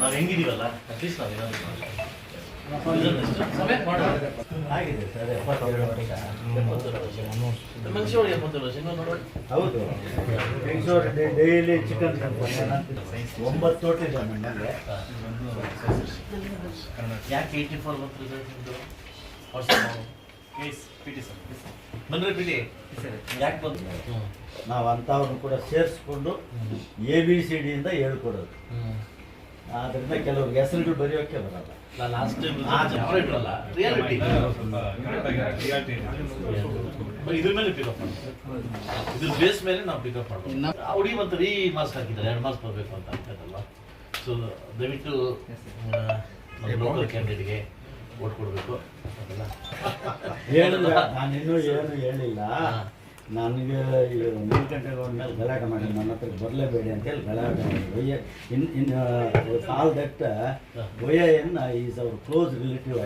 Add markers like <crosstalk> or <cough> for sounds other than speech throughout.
ನಾವು ಹೆಂಗಿದೀವಲ್ಲ? ಅಟ್ಲೀಸ್ಟ್ ನಾವು ಏನಾದ್ರು ಆಗಿದೆ ಸರ್ ರಜೆ ವರ್ಷ. ಎಪ್ಪತ್ತೇಳು ವರ್ಷ. ನೋಡಿ ಹೌದು ಡೈಲಿ ಚಿಕನ್ ಒಂಬತ್ತು ತೋಟ ಇದೆ ಯಾಕೆ ಏಯ್ಟಿ ಫೋರ್ ಬಂತು ಯಾಕೆ ಬಂತು ನಾವು ಅಂಥವ್ರನ್ನ ಕೂಡ ಸೇರಿಸ್ಕೊಂಡು ಎ ಬಿ ಸಿ ಡಿಯಿಂದ ಹೇಳ್ಕೊಡೋದು. ಆದ್ರಿಂದ ಕೆಲವ್ರಿಗೆ ಹೆಸರುಗಳು ಬರೆಯೋಕ್ಕೆ ಬರಲ್ಲ. ನಾನು ಲಾಸ್ಟ್ ಟೈಮ್ ಅವರೇ ಇಟ್ರಲ್ಲ ರಿಯಾಲಿಟಿ ಇದ್ರ ಮೇಲೆ ಪಿಕಪ್ ಮಾಡ್ತೀವಿ ಇದ್ರ ಬೇಸ್ ಮೇಲೆ ನಾವು ಪಿಕಪ್ ಮಾಡ್ಬೋದು ಆ ಹುಡುಗಿ ಮತ್ತೆ ರೀ ಮಾಸ್ಕ್ ಹಾಕಿದ್ದಾರೆ. ಎರಡು ಮಾಸ್ಕ್ ಬರಬೇಕು ಅಂತ ಆಗ್ತದಲ್ಲ ಸೊ ದಯವಿಟ್ಟು ಲೋಕಲ್ ಕ್ಯಾಂಡಿಡೇಟ್ಗೆ ಓಟ್ ಕೊಡಬೇಕು ಹೇಳಿಲ್ಲ ನಾನು ಇನ್ನೂ ಏನು ಹೇಳಿಲ್ಲ. ನನಗೆ ಮೂರು ಗಂಟೆಗೆ ಮೇಲೆ ಗಲಾಟೆ ಮಾಡಿ ನನ್ನ ಹತ್ರ ಬರಲೇಬೇಡಿ ಅಂತೇಳಿ ಗಲಾಟೆ ಮಾಡಿ. ಒಯ್ಯ ಇನ್ ಇನ್ ಕಾಲ್ ದಟ್ ಒಯ್ಯ ಎನ್ ಈಸ್ ಅವ್ರ ಕ್ಲೋಸ್ ರಿಲೇಟಿವ್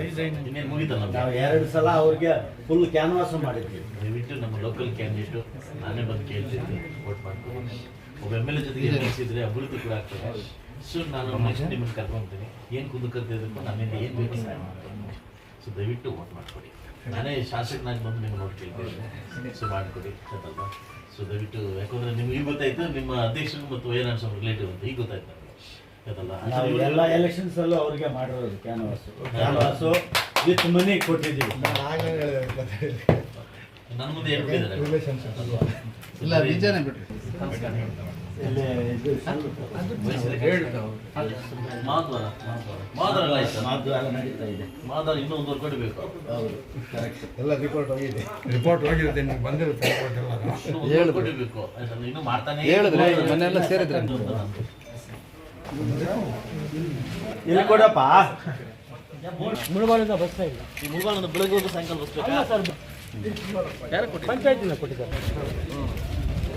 ನಾವು ಎರಡು ಸಲ ಅವ್ರಿಗೆ ಫುಲ್ ಕ್ಯಾನ್ವಾಸ್ ಮಾಡಿದ್ವಿ. ದಯವಿಟ್ಟು ನಮ್ಮ ಲೋಕಲ್ ಕ್ಯಾಂಡಿಡೇಟು ನಾನೇ ಬಂದು ಕೇಳ್ತಿದ್ದೆ ವೋಟ್ ಮಾಡ್ಕೊಂಡು ಒಬ್ಬ ಎಂ ಎಲ್ ಎ ಜೊತೆಗೆ ನಿಲ್ಲಿಸಿದ್ರೆ ಅಭಿವೃದ್ಧಿ ಕೂಡ ಆಗ್ತದೆ. ಸೊ ನಾನು ನೆಕ್ಸ್ಟ್ ನಿಮ್ಮನ್ನು ಕರ್ಕೊಂತೀನಿ. ಏನು ಕುಂದು ಕರ್ತಿದ್ದಕ್ಕೂ ನನ್ನಿಂದ ಏನು ಬೇಕು ಸೊ ದಯವಿಟ್ಟು ವೋಟ್ ಮಾಡಿಕೊಡಿ. ನಾನೇ ಶಾಸಕನಾಗಿ ಬಂದು ನಿಮ್ಗೆ ನೋಡ್ ಕೇಳ್ತೀನಿ. ಸೊ <laughs> ಮಾಡಿಕೊಡಿ. ಗೊತ್ತಲ್ವಾ ಸೊ ದಯವಿಟ್ಟು ಯಾಕಂದ್ರೆ ನಿಮ್ಗೆ ಈಗ ಗೊತ್ತಾಯ್ತು ನಿಮ್ಮ ಅಧ್ಯಕ್ಷರು ಮತ್ತು ಸ್ವಲ್ಪ ರಿಲೇಟಿವ್ ಅಂತ. ಈಗ ಗೊತ್ತಾಯ್ತು ನನಗೆ ಗೊತ್ತಲ್ಲ ಎಲ್ಲ ಎಲೆಕ್ಷನ್ಸ್ ಅಲ್ಲೂ ಅವ್ರಿಗೆ ಮಾಡಿರೋದು ಕ್ಯಾನ್ವಾಸ್ ಕ್ಯಾನ್ವಾಸು ವಿತ್ ಮನಿ ಕೊಟ್ಟಿದ್ದೀವಿ. ನನ್ನ ಮುಂದೆ ಏನು ಹೇಳಿದ್ದಾರೆ ಇಲ್ಲ ನಿಜಾನೇ ಬಿಡ್ರಿ ಆಯ್ತಾ ಮಾತು ಎಲ್ಲ ರಿಪೋರ್ಟ್ ಆಗಿದೆ ರಿಪೋರ್ಟ್ ನಿಮ್ಗೆ ಬಂದಿರುತ್ತೆ ರಿಪೋರ್ಟ್ ಎಲ್ಲ ಇನ್ನೂ ಮಾಡ್ತಾನೆ ಸೇರಿದ್ರು. ಇಲ್ಲಿ ಕೊಡಪ್ಪ ಮುಳಬಾಲದ ಬಸ್ ಇಲ್ಲ ಈ ಮುಳುಗಾಲದ ಬೆಳಗ್ಗೆ ಸಾಯಂಕಾಲ ಬಸ್ ಬೇಕಾ? ಪಂಚಾಯತಿನ ಕೊಟ್ಟಿದ್ದಾರೆ